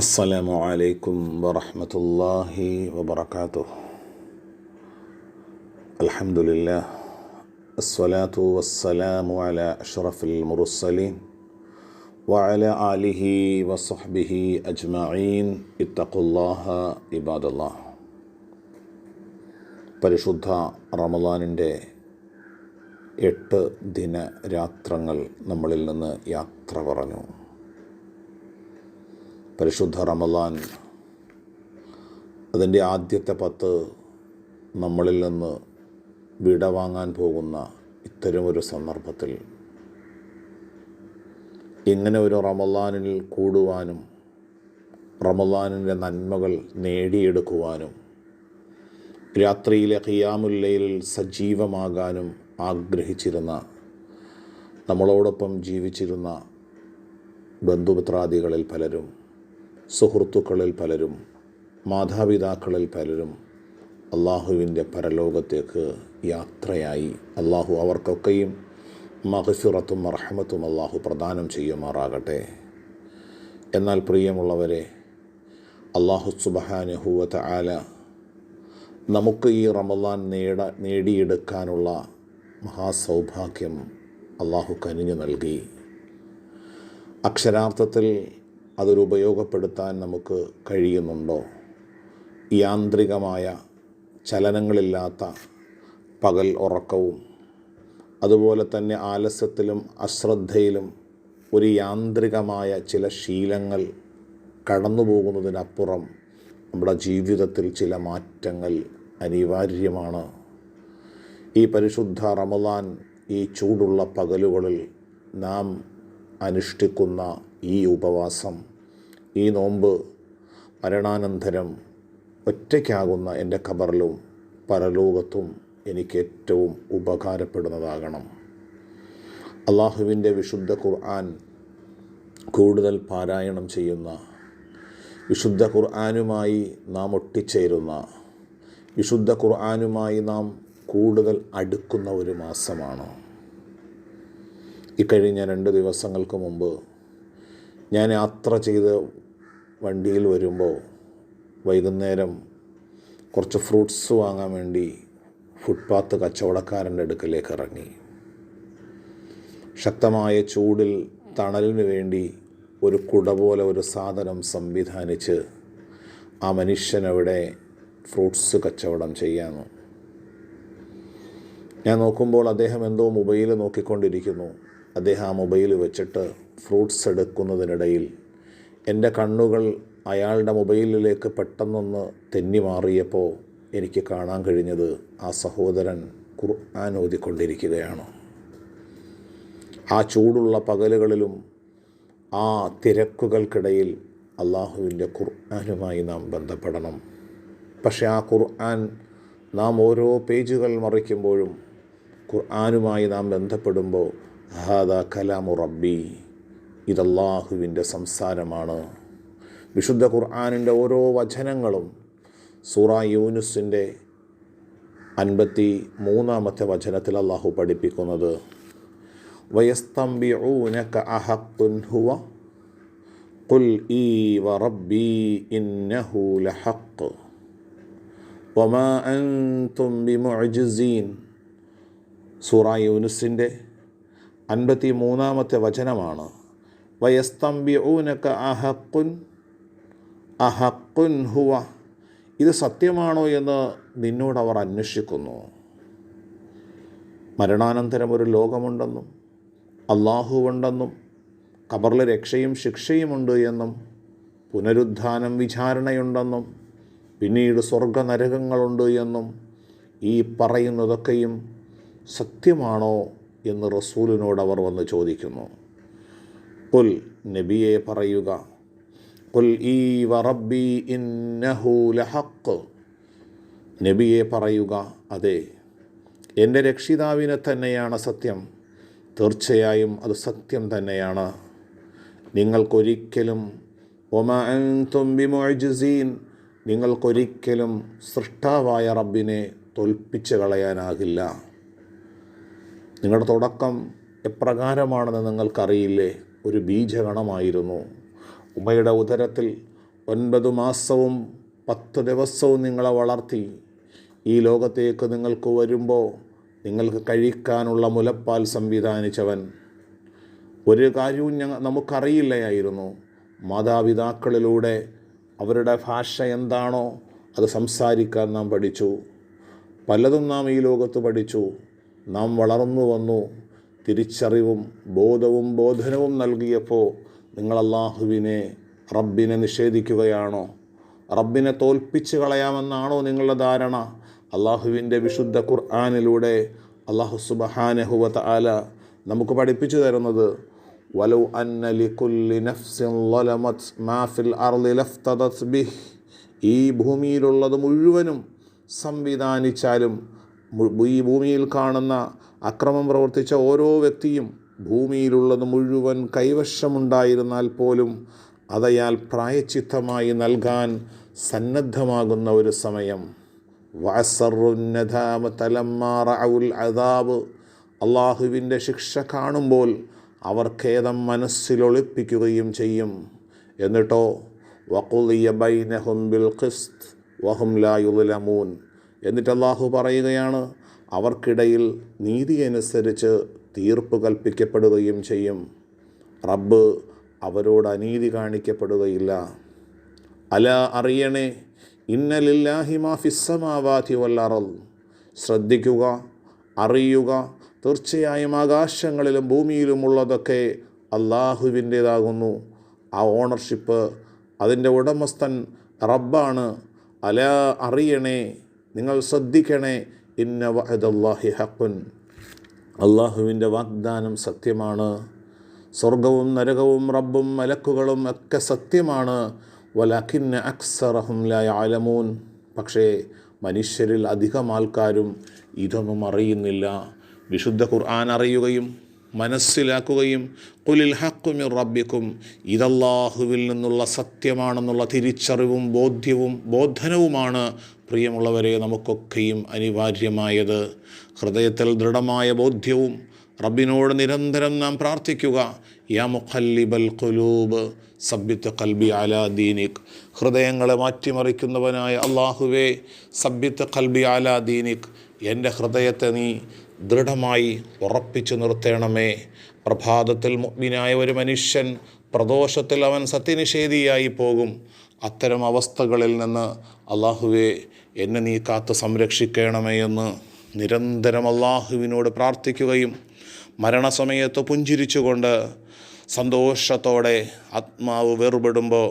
അസ്സലാമു അലൈക്കും വറഹമത്തല്ലാഹി വബർക്കാത്തു അലഹമുല്ല അസ്വലാത്തു വസ്സലാമു അല അഷ്റഫുൽ മുറുസലീം വഅല ആലിഹി വസ്ഹബിഹി അജ്മഈൻ. ഇത്തഖുല്ലാഹ ഇബാദല്ലാ. പരിശുദ്ധ റമദാനിന്റെ എട്ട് ദിന രാത്രങ്ങൾ നമ്മളിൽ നിന്ന് യാത്ര പറഞ്ഞു. പരിശുദ്ധ റമദാൻ അതിന്റെ ആദ്യത്തെ പത്ത് നമ്മളിൽ നിന്ന് വിട വാങ്ങാൻ പോകുന്ന ഇത്തരമൊരു സന്ദർഭത്തിൽ ഇങ്ങനെ ഒരു റമദാനിൽ കൂടുവാനും റമദാനിന്റെ നന്മകൾ നേടിയെടുക്കുവാനും രാത്രിയിലെ ഖിയാമുല്ലയിൽ സജീവമാകാനും ആഗ്രഹിച്ചിരുന്ന നമ്മളോടൊപ്പം ജീവിച്ചിരുന്ന ബന്ധുമിത്രാദികളിൽ പലരും സുഹൃത്തുക്കളിൽ പലരും മാതാപിതാക്കളിൽ പലരും അള്ളാഹുവിന്റെ പരലോകത്തേക്ക് യാത്രയായി. അള്ളാഹു അവർക്കൊക്കെയും മഹസുറത്തും മർഹമത്തും അള്ളാഹു പ്രദാനം ചെയ്യുമാറാകട്ടെ. എന്നാൽ പ്രിയമുള്ളവരെ അള്ളാഹു സുബഹാനുഹൂവത്ത് ആല നമുക്ക് ഈ റമദാൻ നേട നേടിയെടുക്കാനുള്ള മഹാസൗഭാഗ്യം അള്ളാഹു കനിഞ്ഞു നൽകി. അക്ഷരാർത്ഥത്തിൽ അതൊരു ഉപയോഗപ്പെടുത്താൻ നമുക്ക് കഴിയുന്നുണ്ടോ? യാന്ത്രികമായ ചലനങ്ങളില്ലാത്ത പകൽ ഉറക്കവും അതുപോലെ തന്നെ ആലസ്യത്തിലും അശ്രദ്ധയിലും ഒരു യാന്ത്രികമായ ചില ശീലങ്ങൾ കടന്നു പോകുന്നതിനപ്പുറം നമ്മുടെ ജീവിതത്തിൽ ചില മാറ്റങ്ങൾ അനിവാര്യമാണ്. ഈ പരിശുദ്ധ റമദാൻ ഈ ചൂടുള്ള പകലുകളിൽ നാം അനുഷ്ഠിക്കുന്ന ഈ ഉപവാസം ഈ നോമ്പ് മരണാനന്തരം ഒറ്റയ്ക്കാകുന്ന എന്റെ ഖബറിലും പരലോകത്തും എനിക്ക് ഏറ്റവും ഉപകാരപ്പെടുന്നതാകണം. അള്ളാഹുവിന്റെ വിശുദ്ധ ഖുർആൻ കൂടുതൽ പാരായണം ചെയ്യുന്ന വിശുദ്ധ ഖുർആാനുമായി നാം ഒട്ടിച്ചേരുന്ന വിശുദ്ധ ഖുർആാനുമായി നാം കൂടുതൽ അടുക്കുന്ന ഒരു മാസമാണ്. ഇക്കഴിഞ്ഞ രണ്ട് ദിവസങ്ങൾക്ക് മുമ്പ് ഞാൻ യാത്ര ചെയ്ത് വണ്ടിയിൽ വരുമ്പോൾ വൈകുന്നേരം കുറച്ച് ഫ്രൂട്ട്സ് വാങ്ങാൻ വേണ്ടി ഫുട്പാത്ത് കച്ചവടക്കാരന്റെ അടുക്കലേക്ക് ഇറങ്ങി. ശക്തമായ ചൂടിൽ തണലിന് വേണ്ടി ഒരു കുട പോലെ ഒരു സാധനം സംവിധാനിച്ച് ആ മനുഷ്യനവിടെ ഫ്രൂട്ട്സ് കച്ചവടം ചെയ്യാമോ ഞാൻ നോക്കുമ്പോൾ അദ്ദേഹം എന്തോ മൊബൈൽ നോക്കിക്കൊണ്ടിരിക്കുന്നു. അദ്ദേഹം ആ മൊബൈൽ വെച്ചിട്ട് ഫ്രൂട്ട്സ് എടുക്കുന്നതിനിടയിൽ എന്റെ കണ്ണുകൾ അയാളുടെ മൊബൈലിലേക്ക് പെട്ടെന്നൊന്ന് തെന്നി മാറിയപ്പോൾ എനിക്ക് കാണാൻ കഴിഞ്ഞത് ആ സഹോദരൻ ഖുർആൻ ഓതിക്കൊണ്ടിരിക്കുകയാണ്. ആ ചൂടുള്ള പകലുകളിലും ആ തിരക്കുകൾക്കിടയിൽ അള്ളാഹുവിന്റെ ഖുർആാനുമായി നാം ബന്ധപ്പെടണം. പക്ഷേ ആ ഖുർആൻ നാം ഓരോ പേജുകൾ മറിക്കുമ്പോഴും ഖുർആാനുമായി നാം ബന്ധപ്പെടുമ്പോൾ ഹാദ കലാമു റബ്ബി. ഇതല്ലാഹുവിന്റെ സംസാരമാണ്. വിശുദ്ധ ഖുർആാനിന്റെ ഓരോ വചനങ്ങളും സൂറ യൂനുസിന്റെ അൻപത്തി മൂന്നാമത്തെ വചനത്തിൽ അള്ളാഹു പഠിപ്പിക്കുന്നത് വയസ്തംബിഊനക അഹഖുൻ ഹുവ ഖുൽ വറബ്ബി ഇന്നഹു ലഹഖ് വമാ അൻതും സൂറ യൂനുസിന്റെ അൻപത്തി മൂന്നാമത്തെ വചനമാണ്. വയസ്തംബിഊനക അഹക്കുൻ അഹക്കുൻ ഹുവ. ഇത് സത്യമാണോ എന്ന് നിന്നോട് അവർ അന്വേഷിക്കുന്നു. മരണാനന്തരം ഒരു ലോകമുണ്ടെന്നും അള്ളാഹുവുണ്ടെന്നും കബറിലെ രക്ഷയും ശിക്ഷയുമുണ്ട് എന്നും പുനരുദ്ധാനം വിചാരണയുണ്ടെന്നും പിന്നീട് സ്വർഗനരകങ്ങളുണ്ട് എന്നും ഈ പറയുന്നതൊക്കെയും സത്യമാണോ എന്ന് റസൂലിനോട് അവർ വന്ന് ചോദിക്കുന്നു. കുൽ നബിയെ പറയുക. കുൽ ഈ വറബി ഇന്നഹു ലഹക്ക് നബിയെ പറയുക അതെ എന്റെ രക്ഷിതാവിനെ തന്നെയാണ് സത്യം. തീർച്ചയായും അത് സത്യം തന്നെയാണ്. നിങ്ങൾക്കൊരിക്കലും ഒമാൻതുംബിമൊഴിജീൻ നിങ്ങൾക്കൊരിക്കലും സൃഷ്ടാവായ റബ്ബിനെ തോൽപ്പിച്ച് കളയാനാകില്ല. നിങ്ങളുടെ തുടക്കം എപ്രകാരമാണെന്ന് നിങ്ങൾക്കറിയില്ലേ? ഒരു ബീജഗണമായിരുന്നു. ഉമ്മയുടെ ഉദരത്തിൽ ഒൻപത് മാസവും പത്ത് ദിവസവും നിങ്ങളെ വളർത്തി. ഈ ലോകത്തേക്ക് നിങ്ങൾക്ക് വരുമ്പോൾ നിങ്ങൾക്ക് കഴിക്കാനുള്ള മുലപ്പാൽ സംവിധാനിച്ചവൻ. ഒരു കാര്യവും ഞങ്ങൾ നമുക്കറിയില്ലായിരുന്നു മാതാപിതാക്കളിലൂടെ അവരുടെ ഭാഷ എന്താണോ അത് സംസാരിക്കാൻ നാം പഠിച്ചു. പലതും നാം ഈ ലോകത്ത് പഠിച്ചു. നാം വളർന്നു വന്നു തിരിച്ചറിവും ബോധവും ബോധനവും നൽകിയപ്പോൾ നിങ്ങൾ അള്ളാഹുവിനെ റബ്ബിനെ നിഷേധിക്കുകയാണോ? റബ്ബിനെ തോൽപ്പിച്ച് കളയാമെന്നാണോ നിങ്ങളുടെ ധാരണ? അള്ളാഹുവിന്റെ വിശുദ്ധ ഖുർആാനിലൂടെ അള്ളാഹു സുബഹാനഹുവത്ത് ആല നമുക്ക് പഠിപ്പിച്ചു തരുന്നത് ലഫ്തദത് ബിഹ് ഈ ഭൂമിയിലുള്ളത് മുഴുവനും സംവിധാനിച്ചാലും ഈ ഭൂമിയിൽ കാണുന്ന അക്രമം പ്രവർത്തിച്ച ഓരോ വ്യക്തിയും ഭൂമിയിലുള്ളത് മുഴുവൻ കൈവശമുണ്ടായിരുന്നാൽ പോലും അതയാൽ പ്രായച്ചിത്തമായി നൽകാൻ സന്നദ്ധമാകുന്ന ഒരു സമയം. അദാബ്. അള്ളാഹുവിന്റെ ശിക്ഷ കാണുമ്പോൾ അവർ ഖേദം മനസ്സിലൊളിപ്പിക്കുകയും ചെയ്യും. എന്നിട്ടോ വഖുലിയ ബൈനഹും ബിൽ ഖിസ്ത് വഹും ലാ യുദ്ലമൂൻ എന്നിട്ട് അള്ളാഹു പറയുകയാണ് അവർക്കിടയിൽ നീതി അനുസരിച്ച് തീർപ്പ് കൽപ്പിക്കപ്പെടുകയും ചെയ്യും. റബ്ബ് അവരോട് അനീതി കാണിക്കപ്പെടുകയില്ല. അല അറിയണേ ഇന്നലില്ലാഹി മാ ഫിസ്സമാവാതി വല്ലറൽ ശ്രദ്ധിക്കുക അറിയുക തീർച്ചയായും ആകാശങ്ങളിലും ഭൂമിയിലുമുള്ളതൊക്കെ അള്ളാഹുവിന്റേതാകുന്നു ആ ഓണർഷിപ്പ് അതിന്റെ ഉടമസ്ഥൻ റബ്ബാണ്. അല അറിയണേ നിങ്ങൾ ശ്രദ്ധിക്കണേ. ഇന്ന വഹദല്ലാഹി ഹക്കുൻ അള്ളാഹുവിന്റെ വാഗ്ദാനം സത്യമാണ്. സ്വർഗവും നരകവും റബ്ബും മലക്കുകളും ഒക്കെ സത്യമാണ്. വലഖിന്ന അക്സറഹും ലായാലമൂൻ പക്ഷേ മനുഷ്യരിൽ അധികം ആൾക്കാരും ഇതൊന്നും അറിയുന്നില്ല. വിശുദ്ധ ഖുർആൻ അറിയുകയും മനസ്സിലാക്കുകയും കുലിൽ ഹക്കുമിർ റബ്ബിക്കും. ഇതല്ലാഹുവിൽ നിന്നുള്ള സത്യമാണെന്നുള്ള തിരിച്ചറിവും ബോധ്യവും ബോധനവുമാണ് പ്രിയമുള്ളവരെ നമുക്കൊക്കെയും അനിവാര്യമായത് ഹൃദയത്തിൽ ദൃഢമായ ബോധ്യവും റബ്ബിനോട് നിരന്തരം നാം പ്രാർത്ഥിക്കുക. യാ മുഖല്ലിബൽ ഖുലൂബ് സബ്യത്ത് കൽബി അലാ ദീനിക്. ഹൃദയങ്ങളെ മാറ്റിമറിക്കുന്നവനായ അള്ളാഹുവേ സബ്യത്ത് കൽബി അലാ ദീനിക്. എന്റെ ഹൃദയത്തെ നീ ദൃഢമായി ഉറപ്പിച്ചു നിർത്തണമേ. പ്രഭാതത്തിൽ മുഗ്മിനായ ഒരു മനുഷ്യൻ പ്രദോഷത്തിൽ അവൻ സത്യനിഷേധിയായി പോകും. അത്തരം അവസ്ഥകളിൽ നിന്ന് അള്ളാഹുവെ എന്നെ നീ കാത്ത് സംരക്ഷിക്കണമേ എന്ന് നിരന്തരം അള്ളാഹുവിനോട് പ്രാർത്ഥിക്കുകയും മരണസമയത്ത് പുഞ്ചിരിച്ചുകൊണ്ട് സന്തോഷത്തോടെ ആത്മാവ് വേർപെടുമ്പോൾ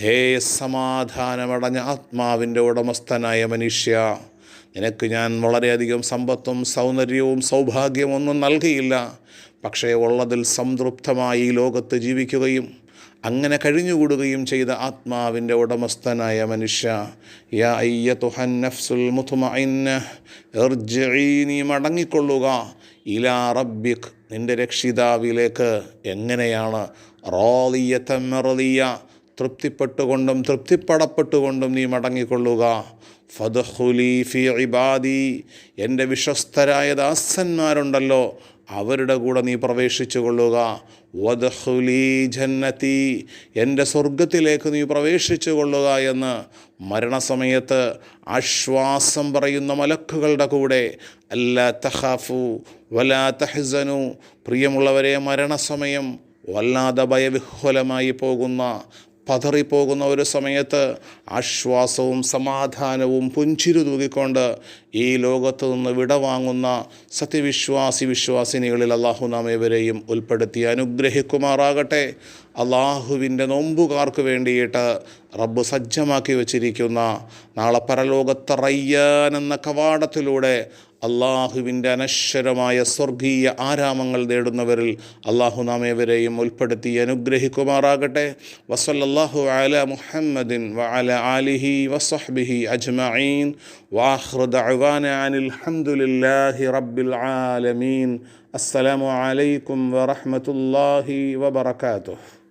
ഹേ സമാധാനമടഞ്ഞ ആത്മാവിന്റെ ഉടമസ്ഥനായ മനുഷ്യ നിനക്ക് ഞാൻ വളരെയധികം സമ്പത്തും സൗന്ദര്യവും സൗഭാഗ്യവും ഒന്നും നൽകിയില്ല. പക്ഷേ ഉള്ളതിൽ സംതൃപ്തമായി ലോകത്ത് ജീവിക്കുകയും അങ്ങനെ കഴിഞ്ഞുകൂടുകയും ചെയ്ത ആത്മാവിന്റെ ഉടമസ്ഥനായ മനുഷ്യ യാ അയ്യത്തുഹൻ നഫ്സുൽ മുത്മഇന്ന ഇർജിഇ നീ മടങ്ങിക്കൊള്ളുക. ഇലാ റബ്ബിക് നിന്റെ രക്ഷിതാവിലേക്ക് എങ്ങനെയാണ്? റോളിയ തൃപ്തിപ്പെട്ടുകൊണ്ടും തൃപ്തിപ്പെടപ്പെട്ടുകൊണ്ടും നീ മടങ്ങിക്കൊള്ളുക. ഫി ഇബാദി എന്റെ വിശ്വസ്തരായ ദാസന്മാരുണ്ടല്ലോ അവരുടെ കൂടെ നീ പ്രവേശിച്ചു കൊള്ളുക വദഹുലി ജന്നതി എന്റെ സ്വർഗത്തിലേക്ക് നീ പ്രവേശിച്ചു കൊള്ളുക എന്ന് മരണസമയത്ത് ആശ്വാസം പറയുന്ന മലക്കുകളുടെ കൂടെ. അല്ല തഹാഫു വലാ തഹസനു പ്രിയമുള്ളവരെ മരണസമയം വല്ലാതെ ഭയവിഹ്വലമായി പോകുന്ന പതറിപ്പോകുന്ന ഒരു സമയത്ത് ആശ്വാസവും സമാധാനവും പുഞ്ചിരു തൂകിക്കൊണ്ട് ഈ ലോകത്ത് നിന്ന് വിടവാങ്ങുന്ന സത്യവിശ്വാസി വിശ്വാസിനികളിൽ അള്ളാഹു നാം ഇവരെയും ഉൾപ്പെടുത്തി അനുഗ്രഹിക്കുമാറാകട്ടെ. അള്ളാഹുവിന്റെ നോമ്പുകാർക്ക് വേണ്ടിയിട്ട് റബ്ബ് സജ്ജമാക്കി വച്ചിരിക്കുന്ന നാളെ പരലോകത്ത് റയ്യാൻ എന്ന കവാടത്തിലൂടെ അള്ളാഹുവിന്റെ അനശ്വരമായ സ്വർഗീയ ആരാമങ്ങൾ നേടുന്നവരിൽ അള്ളാഹു നാമേവരെയും ഉൾപ്പെടുത്തി അനുഗ്രഹിക്കുമാറാകട്ടെ. വസല്ലാഹു അല മുഹമ്മദിൻ വഅല ആലിഹി വസഹ്ബിഹി അജ്മഈൻ. വാഖിറു ദഅവാന അനിൽ ഹംദുലില്ലാഹി റബ്ബിൽ ആലമീൻ. അസ്സലാമു അലൈക്കും വറഹ്മത്തുള്ളാഹി വബറകാതുഹു.